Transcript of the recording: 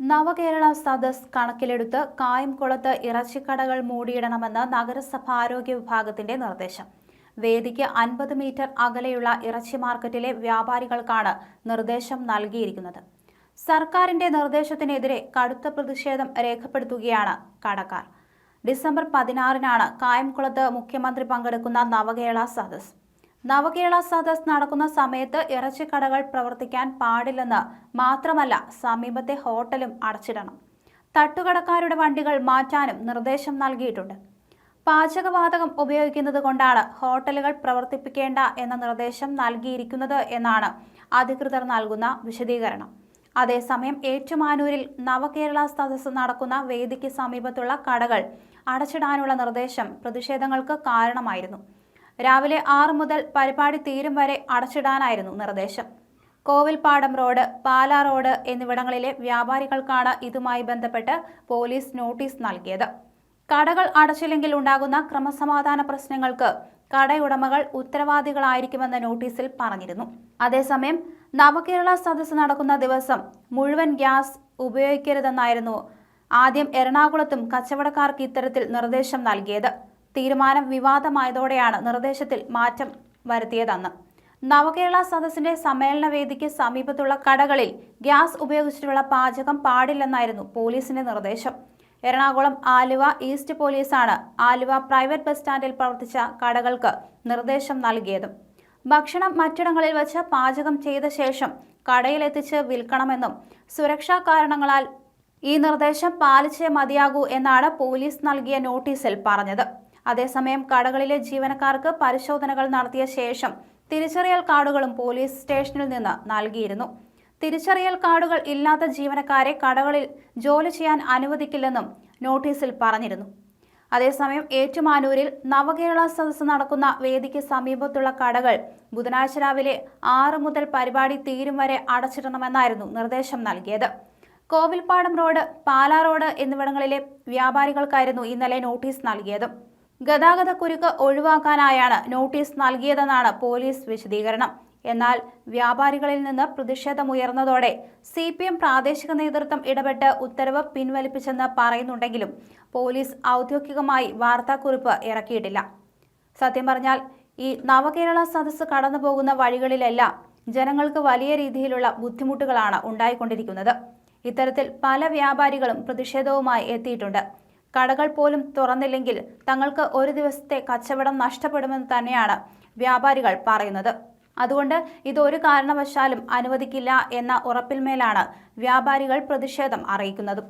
നവകേരള സദസ് കണക്കിലെടുത്ത് കായംകുളത്ത് ഇറച്ചിക്കടകൾ മൂടിയിടണമെന്ന് നഗരസഭ ആരോഗ്യ വിഭാഗത്തിന്റെ നിർദ്ദേശം. വേദിക്ക് അൻപത് മീറ്റർ അകലെയുള്ള ഇറച്ചി മാർക്കറ്റിലെ വ്യാപാരികൾക്കാണ് നിർദ്ദേശം നൽകിയിരിക്കുന്നത്. സർക്കാരിന്റെ നിർദ്ദേശത്തിനെതിരെ കടുത്ത പ്രതിഷേധം രേഖപ്പെടുത്തുകയാണ് കടക്കാർ. ഡിസംബർ പതിനാറിനാണ് കായംകുളത്ത് മുഖ്യമന്ത്രി പങ്കെടുക്കുന്ന നവകേരള സദസ്. നവകേരള സദസ് നടക്കുന്ന സമയത്ത് ഇറച്ചിക്കടകൾ പ്രവർത്തിക്കാൻ പാടില്ലെന്ന് മാത്രമല്ല സമീപത്തെ ഹോട്ടലും അടച്ചിടണം. തട്ടുകടക്കാരുടെ വണ്ടികൾ മാറ്റാനും നിർദ്ദേശം നൽകിയിട്ടുണ്ട്. പാചകവാതകം ഉപയോഗിക്കുന്നത് കൊണ്ടാണ് ഹോട്ടലുകൾ പ്രവർത്തിപ്പിക്കേണ്ട എന്ന നിർദ്ദേശം നൽകിയിരിക്കുന്നത് എന്നാണ് അധികൃതർ നൽകുന്ന വിശദീകരണം. അതേസമയം ഏറ്റുമാനൂരിൽ നവകേരള സദസ് നടക്കുന്ന വേദിക്ക് സമീപത്തുള്ള കടകൾ അടച്ചിടാനുള്ള നിർദ്ദേശം പ്രതിഷേധങ്ങൾക്ക് കാരണമായിരുന്നു. രാവിലെ ആറ് മുതൽ പരിപാടി തീരും വരെ അടച്ചിടാനായിരുന്നു നിർദ്ദേശം. കോവിൽപാടം റോഡ് പാലാ റോഡ് എന്നിവിടങ്ങളിലെ വ്യാപാരികൾക്കാണ് ഇതുമായി ബന്ധപ്പെട്ട് പോലീസ് നോട്ടീസ് നൽകിയത്. കടകൾ അടച്ചില്ലെങ്കിൽ ഉണ്ടാകുന്ന ക്രമസമാധാന പ്രശ്നങ്ങൾക്ക് കടയുടമകൾ ഉത്തരവാദികളായിരിക്കുമെന്ന് നോട്ടീസിൽ പറഞ്ഞിരുന്നു. അതേസമയം നവകേരള സദസ്സ് നടക്കുന്ന ദിവസം മുഴുവൻ ഗ്യാസ് ഉപയോഗിക്കരുതെന്നായിരുന്നു ആദ്യം എറണാകുളത്തും കച്ചവടക്കാർക്ക് ഇത്തരത്തിൽ നിർദ്ദേശം നൽകിയത്. തീരുമാനം വിവാദമായതോടെയാണ് നിർദ്ദേശത്തിൽ മാറ്റം വരുത്തിയതെന്ന്. നവകേരള സദസ്സിന്റെ സമ്മേളന വേദിക്ക് സമീപത്തുള്ള കടകളിൽ ഗ്യാസ് ഉപയോഗിച്ചിട്ടുള്ള പാചകം പാടില്ലെന്നായിരുന്നു പോലീസിന്റെ നിർദ്ദേശം. എറണാകുളം ആലുവ ഈസ്റ്റ് പോലീസാണ് ആലുവ പ്രൈവറ്റ് ബസ് സ്റ്റാൻഡിൽ പ്രവർത്തിച്ച കടകൾക്ക് നിർദ്ദേശം നൽകിയതും. ഭക്ഷണം മറ്റിടങ്ങളിൽ വച്ച് പാചകം ചെയ്ത ശേഷം കടയിലെത്തിച്ച് വിൽക്കണമെന്നും സുരക്ഷാ കാരണങ്ങളാൽ ഈ നിർദ്ദേശം പാലിച്ചേ മതിയാകൂ എന്നാണ് പോലീസ് നൽകിയ നോട്ടീസിൽ പറഞ്ഞത്. അതേസമയം കടകളിലെ ജീവനക്കാർക്ക് പരിശോധനകൾ നടത്തിയ ശേഷം തിരിച്ചറിയൽ കാർഡുകളും പോലീസ് സ്റ്റേഷനിൽ നിന്ന് നൽകിയിരുന്നു. തിരിച്ചറിയൽ കാർഡുകൾ ഇല്ലാത്ത ജീവനക്കാരെ കടകളിൽ ജോലി ചെയ്യാൻ അനുവദിക്കില്ലെന്നും നോട്ടീസിൽ പറഞ്ഞിരുന്നു. അതേസമയം ഏറ്റുമാനൂരിൽ നവകേരള സദസ്സ് നടക്കുന്ന വേദിക്ക് സമീപത്തുള്ള കടകൾ ബുധനാഴ്ച രാവിലെ ആറ് മുതൽ പരിപാടി തീരും വരെ അടച്ചിടണമെന്നായിരുന്നു നിർദ്ദേശം നൽകിയത്. കോവിൽപ്പാടം റോഡ് പാലാ റോഡ് എന്നിവിടങ്ങളിലെ വ്യാപാരികൾക്കായിരുന്നു ഇന്നലെ നോട്ടീസ് നൽകിയത്. ഗതാഗത കുരുക്ക് ഒഴിവാക്കാനായാണ് നോട്ടീസ് നൽകിയതെന്നാണ് പോലീസ് വിശദീകരണം. എന്നാൽ വ്യാപാരികളിൽ നിന്ന് പ്രതിഷേധമുയർന്നതോടെ സി പി എം പ്രാദേശിക നേതൃത്വം ഇടപെട്ട് ഉത്തരവ് പിൻവലിപ്പിച്ചെന്ന് പറയുന്നുണ്ടെങ്കിലും പോലീസ് ഔദ്യോഗികമായി വാർത്താക്കുറിപ്പ് ഇറക്കിയിട്ടില്ല. സത്യം പറഞ്ഞാൽ ഈ നവകേരള സദസ്സ് കടന്നുപോകുന്ന വഴികളിലെല്ലാം ജനങ്ങൾക്ക് വലിയ രീതിയിലുള്ള ബുദ്ധിമുട്ടുകളാണ് ഉണ്ടായിക്കൊണ്ടിരിക്കുന്നത്. ഇത്തരത്തിൽ പല വ്യാപാരികളും പ്രതിഷേധവുമായി എത്തിയിട്ടുണ്ട്. കടകൾ പോലും തുറന്നില്ലെങ്കിൽ തങ്ങൾക്ക് ഒരു ദിവസത്തെ കച്ചവടം നഷ്ടപ്പെടുമെന്ന് തന്നെയാണ് വ്യാപാരികൾ പറയുന്നത്. അതുകൊണ്ട് ഇതൊരു കാരണവശാലും അനുവദിക്കില്ല എന്ന ഉറപ്പിന്മേലാണ് വ്യാപാരികൾ പ്രതിഷേധം അറിയിക്കുന്നതും.